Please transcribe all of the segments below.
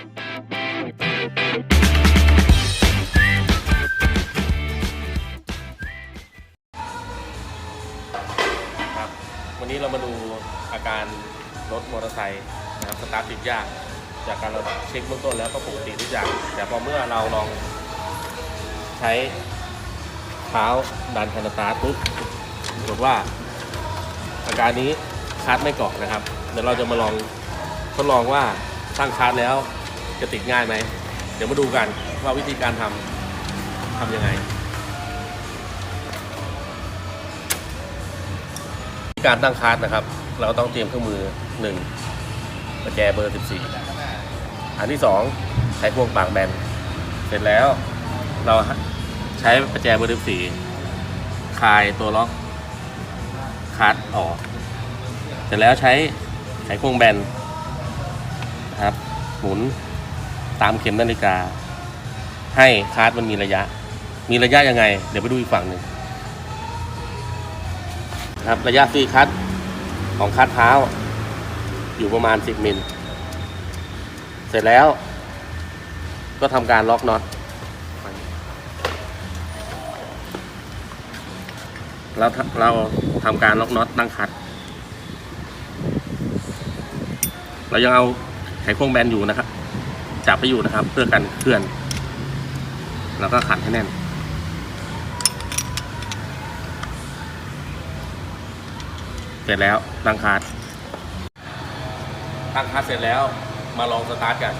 ครับ วันนี้เรามาดูอาการรถมอเตอร์ไซค์นะครับสตาร์ทติดยาก จากการเราเช็คเบื้องต้นแล้วก็ปกติทุกอย่าง แต่พอเมื่อเราลองใช้เท้าดันคันสตาร์ทปุ๊บปรากฏว่า อาการนี้คาร์ดไม่เกาะนะครับ เดี๋ยวเราจะมาลองทดลองว่าตั้งคาร์ดแล้ว จะติดง่ายไหม เดี๋ยวมาดูกันว่าวิธีการทำทำยังไง การตั้งคาร์ดนะครับ เราต้องเตรียมเครื่องมือ1ประแจเบอร์ 14 อันที่ 2 ใช้พวงปากแบน เสร็จแล้วเราใช้ประแจเบอร์ 14 คลายตัวล็อกคาร์ดออก เสร็จแล้วใช้ไขควงแบนนะครับหมุน ตามเข็มนาฬิกา ให้คาร์ดมันมีระยะ มีระยะยังไง เดี๋ยวไปดูอีกฝั่งหนึ่งครับระยะฟรีคัตของคัตเท้า อยู่ประมาณ 10มิลเสร็จแล้ว ก็ทำการล็อกน็อตแล้วเราทำการล็อกน็อตตั้งคัตเรายังเอาไขควงแบนอยู่นะครับ จับไปอยู่นะครับ เพื่อกันเคลื่อน แล้วก็ขันให้แน่น เสร็จแล้วตั้งคาร์ดตั้งคาร์ดเสร็จแล้วมาลองสตาร์ทกัน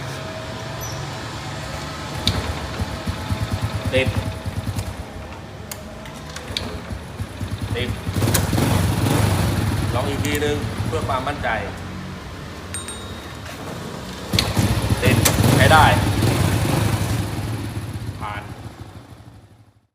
ติดติดลองอีกทีนึงเพื่อความมั่นใจ ติดใช้ ได้